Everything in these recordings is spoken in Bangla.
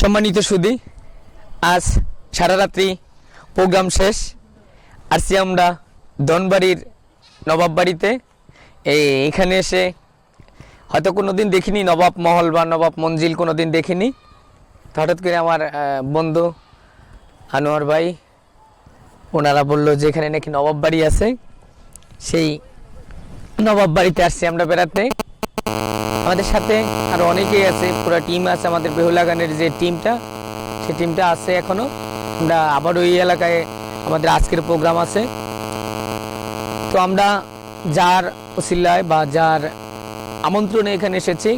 সম্মানিত সুদী, আজ সারা রাত্রি প্রোগ্রাম শেষ। আসছি আমরা দনবাড়ির নবাব বাড়িতে এখানে এসে হয়তো কোনো দিন দেখিনি নবাব মহল বা নবাব মঞ্জিল কোনো দিন দেখিনি হঠাৎ করে আমার বন্ধু আনোয়ার ভাই, ওনারা বলল যে এখানে নাকি নবাব বাড়ি আছে। সেই নবাব বাড়িতে আসছি আমরা বেড়াতে। আমাদের সাথে আরও অনেকেই আছে, পুরো টিম আছে, আমাদের বেহুলা গানের যে টিমটা সেই টিমটা আছে এখনও। আমরা আবার ওই এলাকায় আমাদের আজকের প্রোগ্রাম আছে। তো আমরা যার ওসিল্লায় বা যার আমন্ত্রণে এখানে এসেছি,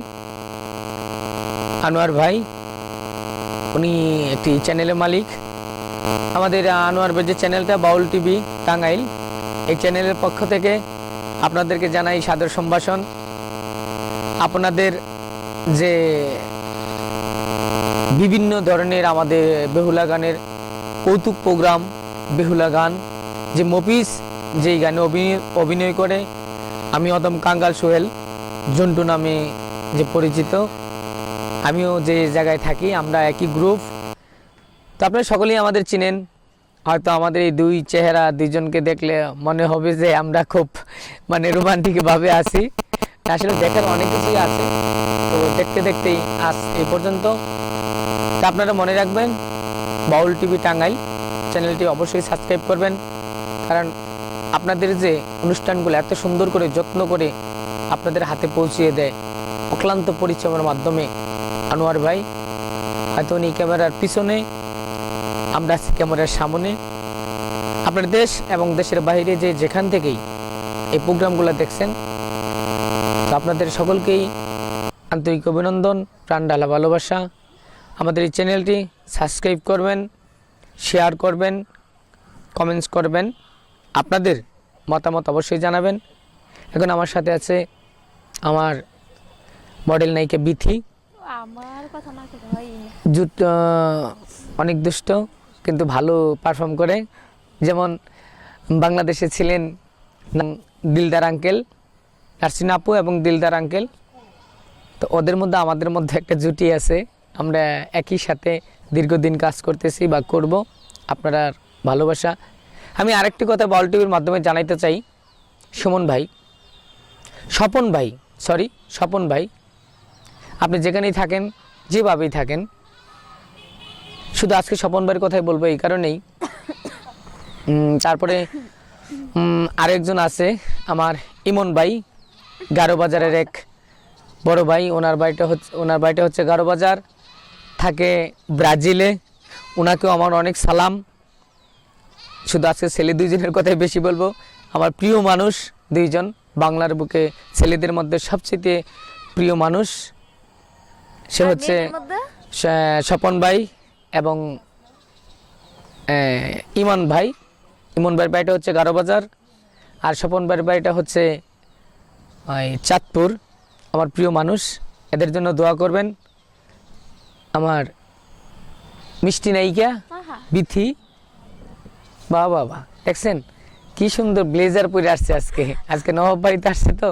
আনোয়ার ভাই। উনি একটি চ্যানেলের মালিক। আমাদের আনোয়ার ভাই যে চ্যানেলটা বাউল টিভি টাঙ্গাইল, এই চ্যানেলের পক্ষ থেকে আপনাদেরকে জানাই সাদর সম্ভাষণ। আপনাদের যে বিভিন্ন ধরনের আমাদের বেহুলা গানের কৌতুক প্রোগ্রাম, বেহুলা গান, যে মফিস যেই গানে অভিনয় করে, আমি অদম কাঙ্গাল সোহেল, জন্টু নামে যে পরিচিত। আমিও যে জায়গায় থাকি, আমরা একই গ্রুপ। তো আপনারা সকলেই আমাদের চিনেন। হয়তো আমাদের এই দুই চেহারা দুইজনকে দেখলে মনে হবে যে আমরা খুব মানে রোমান্টিক ভাবে আছি। আসলে দেখার অনেক কিছুই আছে। তো দেখতে দেখতেই আজ এই পর্যন্ত। তা আপনারা মনে রাখবেন, বাউল টিভি টাঙ্গাইল চ্যানেলটি অবশ্যই সাবস্ক্রাইব করবেন। কারণ আপনাদের যে অনুষ্ঠানগুলো এত সুন্দর করে, যত্ন করে আপনাদের হাতে পৌঁছিয়ে দেয়, অক্লান্ত পরিশ্রমের মাধ্যমে আনোয়ার ভাই, হয়তো উনি ক্যামেরার পিছনে, আমরা আছি ক্যামেরার সামনে। আপনার দেশ এবং দেশের বাইরে যে যেখান থেকেই এই প্রোগ্রামগুলো দেখছেন আপনাদের সকলকেই আন্তরিক অভিনন্দন প্রাণ ডালা ভালোবাসা। আমাদের এই চ্যানেলটি সাবস্ক্রাইব করবেন শেয়ার করবেন কমেন্টস করবেন আপনাদের মতামত অবশ্যই জানাবেন। এখন আমার সাথে আছে আমার মডেল নায়িকা বিথি। জুট অনেক দুষ্ট কিন্তু ভালো পারফর্ম করে। যেমন বাংলাদেশে ছিলেন দিলদার আঙ্কেল নার্সিন আপু এবং দিলদার আঙ্কেল। তো ওদের মধ্যে আমাদের মধ্যে একটা জুটি আছে। আমরা একই সাথে দীর্ঘদিন কাজ করতেছি বা করব। আপনারা ভালোবাসা। আমি আরেকটি কথা বল টিভির মাধ্যমে জানাইতে চাই। সুমন ভাই। স্বপন ভাই সরি স্বপন ভাই। আপনি যেখানেই থাকেন, যেভাবেই থাকেন, শুধু আজকে স্বপন ভাইয়ের কথাই বলব এই কারণেই। তারপরে আরেকজন আছে, আমার ইমন ভাই। গারো বাজারের এক বড় ভাই ওনার বাড়িটা হচ্ছে ওনার বাড়িটা হচ্ছে গারো বাজার থাকে ব্রাজিলে। ওনাকেও আমার অনেক সালাম। শুধু আজকে ছেলে দুইজনের কথাই বেশি বলব। আমার প্রিয় মানুষ দুইজন বাংলার বুকে ছেলেদের মধ্যে সবচেয়ে প্রিয় মানুষ। সে হচ্ছে স্বপন ভাই এবং ইমন ভাই। ইমন ভাইয়ের বাড়িটা হচ্ছে গারো বাজার আর স্বপন ভাইয়ের বাড়িটা হচ্ছে চাঁদপুর আমার প্রিয় মানুষ এদের জন্য দোয়া করবেন। আমার মিষ্টি নায়িকা বিথি। বাবা বাবা দেখছেন কি সুন্দর ব্লেজার পরে আসছে আজকে। আজকে নবাব বাড়িতে আসছে তো।